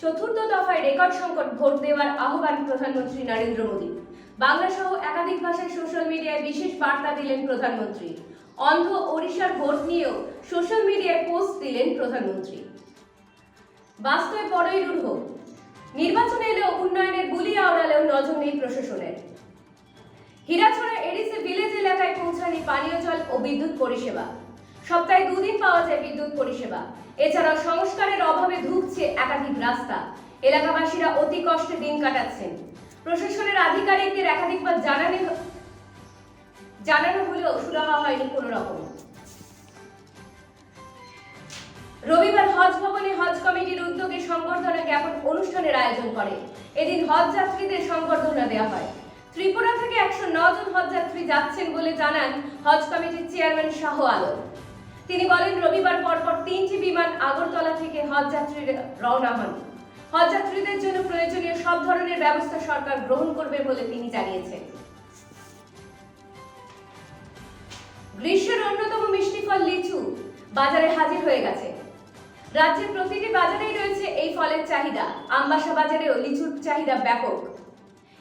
চতুর্থ দফায় রেকর্ড সংকট ভোট দেওয়ার আহ্বান প্রধানমন্ত্রী নরেন্দ্র মোদী। বাংলা সহ একাধিক ভাষায় সোশ্যাল মিডিয়ায় বিশেষ বার্তা দিলেন প্রধানমন্ত্রী। অন্ধ ওড়িশার ভোট নিয়েও সোশ্যাল মিডিয়ায় পোস্ট দিলেন প্রধানমন্ত্রী। বাস্তবে বড়ই রূঢ়। নির্বাচনে এলেও উন্নয়নের বুলি আওড়ালেও নজর নেই প্রশাসনের। হীরাছড়া এডিসি ভিলেজ এলাকায় পৌঁছানি পানীয় জল ও বিদ্যুৎ পরিষেবা। সপ্তাহে দুদিন পাওয়া যায় বিদ্যুৎ পরিষেবা। এছাড়াও সংস্কারের অভাবে ধুঁকছে একাধিক রাস্তা। এলাকাবাসীরা অতি কষ্টে দিন কাটাচ্ছেন। প্রশাসনের আধিকারিকদের একাধিকবার জানানো জানানো হলেও সুরাহা হয়নি কোনো রকম। রবিবার হজ ভবনে হজ কমিটির উদ্যোগে সংবর্ধনা জ্ঞাপন অনুষ্ঠানের আয়োজন করে। এদিন হজ যাত্রীদের সংবর্ধনা দেওয়া হয়। ত্রিপুরা থেকে একশো জন হজ যাত্রী যাচ্ছেন বলে জানান হজ কমিটির চেয়ারম্যান শাহ আলম। তিনি বলেন, রবিবার পরপর তিনটি বিমান আগরতলা থেকে হজ যাত্রীরা রওনা হন। হজ যাত্রীদের জন্য প্রয়োজনীয় সব ধরনের ব্যবস্থা সরকার গ্রহণ করবে বলে তিনি জানিয়েছেন। গ্রীষ্মের অন্যতম মিষ্টি ফল লিচু বাজারে হাজির হয়ে গেছে। রাজ্যের প্রতিটি বাজারেই রয়েছে এই ফলের চাহিদা। আমবাসা বাজারেও লিচুর চাহিদা ব্যাপক।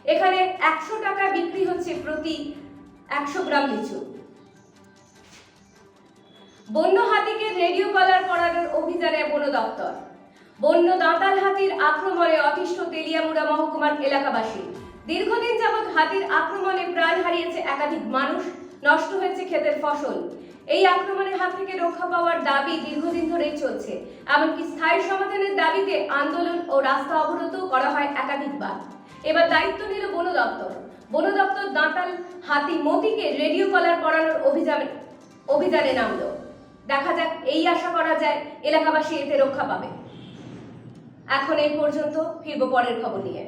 এখানে একশো টাকা বিক্রি হচ্ছে প্রতি একশো গ্রাম লিচু। বন্য হাতিকে রেডিও কলার পড়ানোর অভিযানে বন দপ্তর। বন্য দাঁতাল হাতির আক্রমণে অতিষ্ঠ তেলিয়ামুড়া মহকুমার এলাকাবাসী। দীর্ঘদিন যাবৎ হাতির আক্রমণে প্রাণ হারিয়েছে একাধিক মানুষ, নষ্ট হয়েছে ক্ষেতের ফসল। এই আক্রমণের হাত থেকে রক্ষা পাওয়ার দাবি দীর্ঘদিন ধরেই চলছে। এমনকি স্থায়ী সমাধানের দাবিতে আন্দোলন ও রাস্তা অবরোধও করা হয় একাধিকবার। এবার দায়িত্ব নিল বন দপ্তর। বন দপ্তর দাঁতাল হাতি মতিকে রেডিও কলার পড়ানোর অভিযানে অভিযানে নামলো। দেখা যাক, এই আশা করা যায় এলাকাবাসী এতে রক্ষা পাবে। এখন এই পর্যন্ত, ফিরবো পরের খবর নিয়ে।